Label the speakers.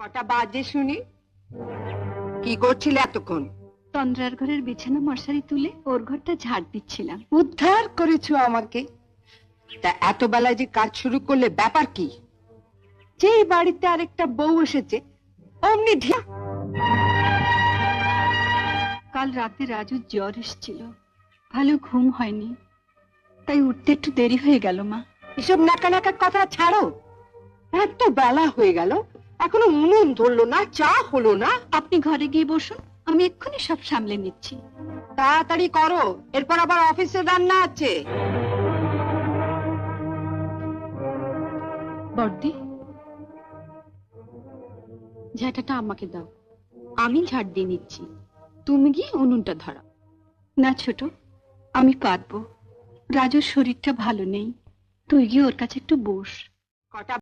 Speaker 1: কটা বাজে শুনি? কি করছিলে এতক্ষণ?
Speaker 2: তন্দ্রার ঘরের বিছানা মশারি তুলে ওর ঘরটা ঝাড় দিচ্ছিলাম।
Speaker 1: উদ্ধার করেছ আমাকে। তা এত বেলায় যে কাজ শুরু করলে ব্যাপার কি? যেই বাড়িতে আরেকটা বউ এসেছে অমনি ঢিয়া
Speaker 2: কাল রাতে রাজুর জ্বর এসেছিল। ভালো ঘুম হয়নি। তাই উঠতে একটু দেরি হয়ে গেল মা।
Speaker 1: এসব নাকা নাকা কথা ছাড়ো। এত বেলা হয়ে গেল এখনও উনুন ধরলো না চা হলো না।
Speaker 2: আপনি ঘরে গিয়ে বসুন আমি এক্ষুনি সব সামলে নিচ্ছি।
Speaker 1: তাড়াতাড়ি করো এরপর আবার অফিসে রান্না আছে।
Speaker 2: বর্দি ঝাঁটাটা আমাকে দাও। আমি ঝাড় দিয়ে নিচ্ছি। তুমি গিয়ে উনুনটা ধরাও না ছোট আমি পারব। রাজুর শরীরটা ভালো নেই। তুই গিয়ে ওর কাছে একটু বস।
Speaker 1: কটা